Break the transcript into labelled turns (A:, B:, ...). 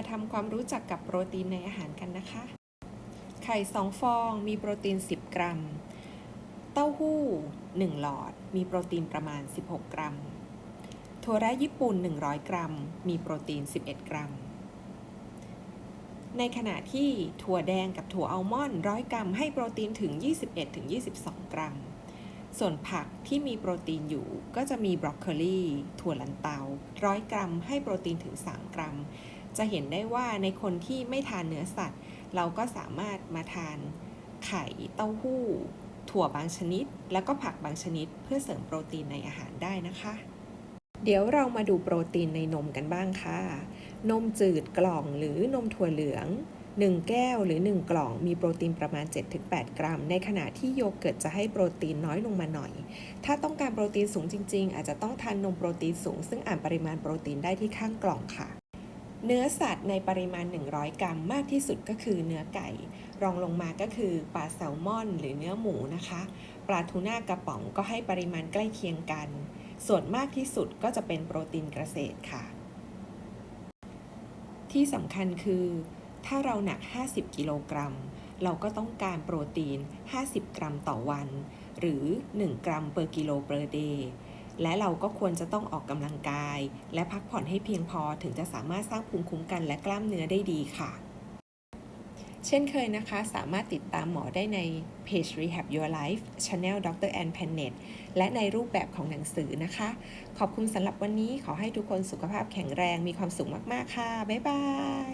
A: าทำความรู้จักกับโปรตีนในอาหารกันนะคะ ไข่ 2 ฟองมีโปรตีน 10 กรัม เต้าหู้ 1 หลอด มีโปรตีนประมาณ 16 กรัม ถั่วแระญี่ปุ่น 100 กรัม มีโปรตีน 11 กรัม ในขณะที่ถั่วแดงกับถั่วอัลมอนด์100กรัมให้โปรตีนถึง 21-22 กรัม ส่วนผักที่มีโปรตีนอยู่ก็จะมีบรอกโคลีถั่วลันเตา100กรัมให้โปรตีนถึง 3 กรัม จะเห็นได้ว่าในคนที่ไม่ทานเนื้อสัตว์ เราก็สามารถมาทานไข่เต้าหู้ ถั่วบางชนิด แล้วก็ผักบางชนิด เพื่อเสริมโปรตีนในอาหารได้นะคะ เดี๋ยวเรามาดูโปรตีนในนมกันบ้างค่ะ นมจืดกล่องหรือนมถั่วเหลือง 1 แก้วหรือ 1 กล่องมีโปรตีนประมาณ 7-8 กรัม ในขณะที่โยเกิร์ตจะให้โปรตีนน้อยลงมาหน่อย ถ้าต้องการโปรตีนสูงจริง ๆ อาจจะต้องทานนมโปรตีนสูง ซึ่งอ่านปริมาณโปรตีนได้ที่ข้างกล่องค่ะ เนื้อสัตว์ในปริมาณ 100 กรัม มากที่สุดก็คือเนื้อไก่ รองลงมาก็คือปลาแซลมอน หรือเนื้อหมูนะคะ ปลาทูน่ากระป๋องก็ให้ปริมาณใกล้เคียงกัน ส่วนมากที่สุดก็จะเป็นโปรตีนเกษตรค่ะ ที่สำคัญคือ ถ้าเราหนัก 50 กิโลกรัม เราก็ต้องการโปรตีน 50 กรัมต่อวัน หรือ 1 กรัม per กิโล per day และเราก็ควรจะต้องออกกำลังกาย และพักผ่อนให้เพียงพอถึงจะสามารถสร้างภูมิคุ้มกันและกล้ามเนื้อได้ดีค่ะ เช่นเคยนะคะ สามารถติดตามหมอได้ในเพจ Rehab Your Life Channel Dr. Ann Pennet และในรูปแบบของหนังสือนะคะ ขอบคุณสำหรับวันนี้ขอให้ทุกคนสุขภาพแข็งแรงมีความสุขมาก ๆ ค่ะ บ๊ายบาย